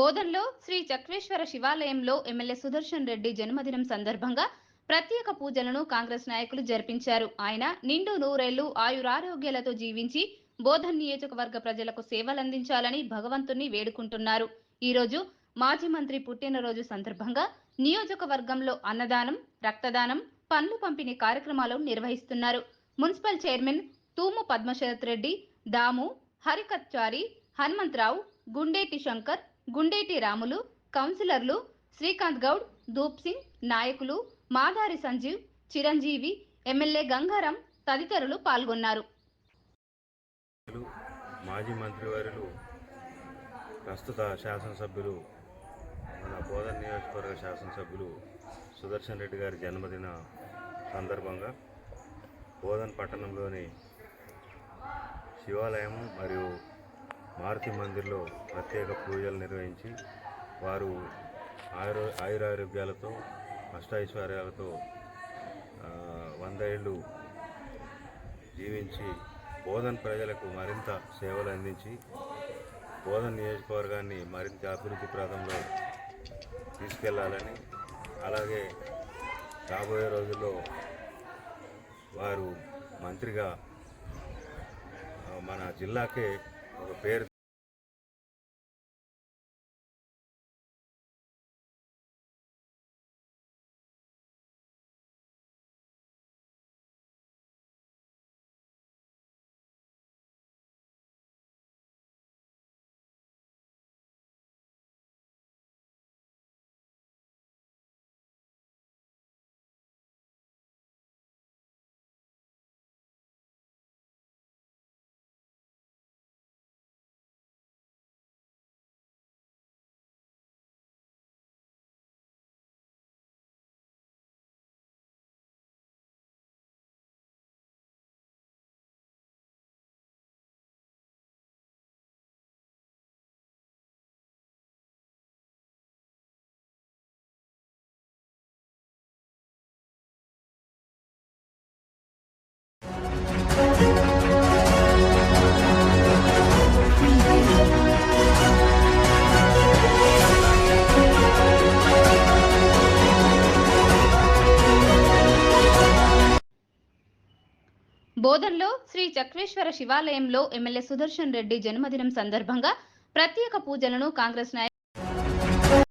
బోధన్లో శ్రీ చక్రేశ్వర శివాలయంలో ఎమ్మెల్యే సుదర్శన్ రెడ్డి జన్మదినం సందర్భంగా ప్రత్యేక పూజలను కాంగ్రెస్ నాయకులు జరిపించారు. ఆయన నిండు నూరేళ్ళు ఆయురారోగ్యాలతో జీవించి బోధన్ నియోజకవర్గ ప్రజలకు సేవలందించాలని భగవంతుణ్ణి వేడుకుంటున్నారు. ఈరోజు మాజీ మంత్రి పుట్టినరోజు సందర్భంగా నియోజకవర్గంలో అన్నదానం రక్తదానం పన్ను పంపిణీ కార్యక్రమాలు నిర్వహిస్తున్నారు. మున్సిపల్ చైర్మన్ తూము పద్మశరత్ రెడ్డి దాము హరికత్చారి హనుమంతరావు గుండేటి శంకర్ గుండేటి రాములు కౌన్సిలర్లు శ్రీకాంత్ గౌడ్ దూప్ సింగ్ నాయకులు మాధారి సంజీవ్ చిరంజీవి ఎమ్మెల్యే గంగారం తదితరులు పాల్గొన్నారు. మాజీ మంత్రివర్యులు ప్రస్తుత శాసనసభ్యులు మన బోధన నియోజకవర్గ శాసనసభ్యులు సుదర్శన్ రెడ్డి గారి జన్మదిన సందర్భంగా బోధన్ పట్టణంలోని శివాలయం మరియు మారుతి మందిర్లో ప్రత్యేక పూజలు నిర్వహించి వారు ఆయుర ఆయురారోగ్యాలతో అష్టైశ్వర్యాలతో వంద ఏళ్ళు జీవించి బోధన్ ప్రజలకు మరింత సేవలు అందించి బోధన్ నియోజకవర్గాన్ని మరింత అభివృద్ధి ప్రాంతంలో తీసుకెళ్ళాలని అలాగే రాబోయే రోజుల్లో వారు మంత్రిగా మన జిల్లాకే Perde. బోధన్లో శ్రీ చక్రేశ్వర శివాలయంలో ఎమ్మెల్యే సుదర్శన్ రెడ్డి జన్మదినం సందర్భంగా ప్రత్యేక పూజలను కాంగ్రెస్ నాయకులు